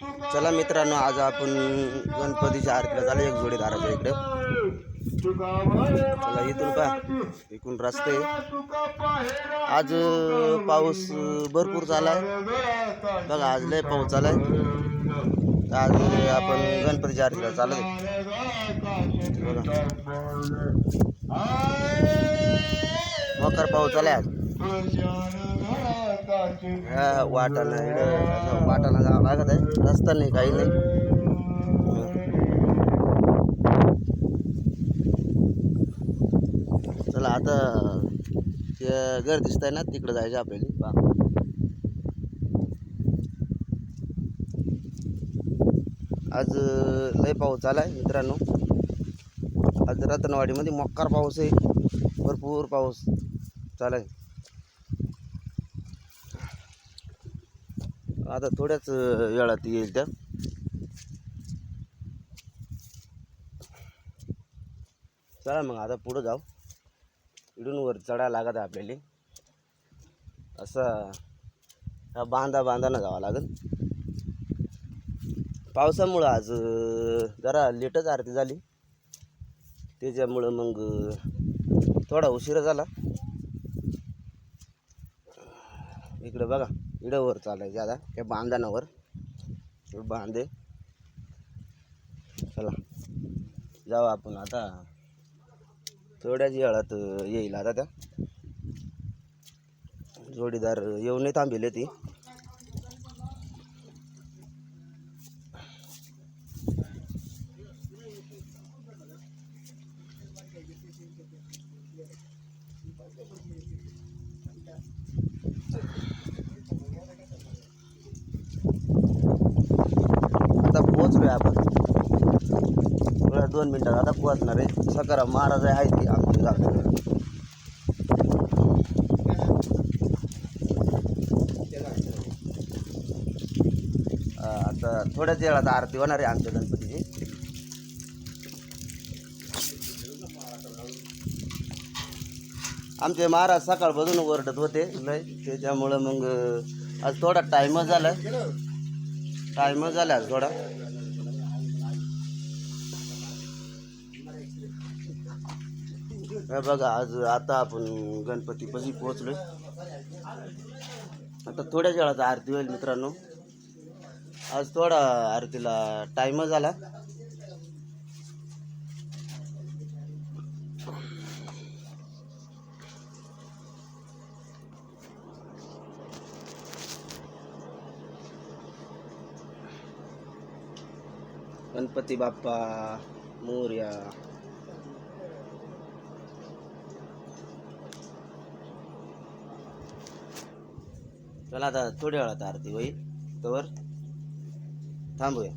चला मित्रांनो आज आपण गणपतीच्या आरतीला झालं एक जोडी दाराच्या इकडे. चला इथून का इकडून रस्ते. आज पाऊस भरपूर झालाय बघा आज लय पाऊस झालाय आज आपण गणपतीच्या आरतीला चालत आहे. बघा. मकर पाऊस झालाय आज. हा वाटाला इकडं वाटाला जावं लागत आहे. रस्ता नाही काही नाही. चला आता ते घर दिसत आहे ना तिकडं जायचं आपल्याला. आज लय पाऊस झाला आहे मित्रांनो. आज रत्नवाडीमध्ये मक्कार पाऊस आहे. भरपूर पाऊस चालाय आता थोड्याच वेळात येईल त्या. चला मग आता पुढं जाऊ. इडून वर चढायला लागत आहे आपल्याला. असं हा बांधा बांधानं जावं लागेल. पावसामुळं आज जरा लेटच आरती झाली. त्याच्यामुळं मग थोडा उशिरा झाला. इकडं बघा. इडवर चालायचे आता त्या बांधानावर बांधे. चला. जाऊ आपण आता. थोड्याच वेळात येईल आता त्या. जोडीदार येऊनही नाही थांबेले ती आता पोहोचलोय आपण दोन मिनिटात आता पोहोचणार आहे. सकाराम महाराज आहे ती आमची जागा. आता थोड्याच वेळात आरती होणार आहे आमच्या गणपतीची. आमचे महाराज सकाळपासून ओरडत होते लय. त्याच्यामुळं मग आज थोडा टाईमच झाला टाईमच झाला आज थोडा. बघा आज आता आपण गणपतीपाशी पोहोचलो आता थोड्याच वेळात आरती होईल मित्रांनो. आज थोडा आरतीला टाईमच झाला. गणपती बाप्पा मोर्या. चला आता थोड्या वेळात आरती होईल. तर थांबूया.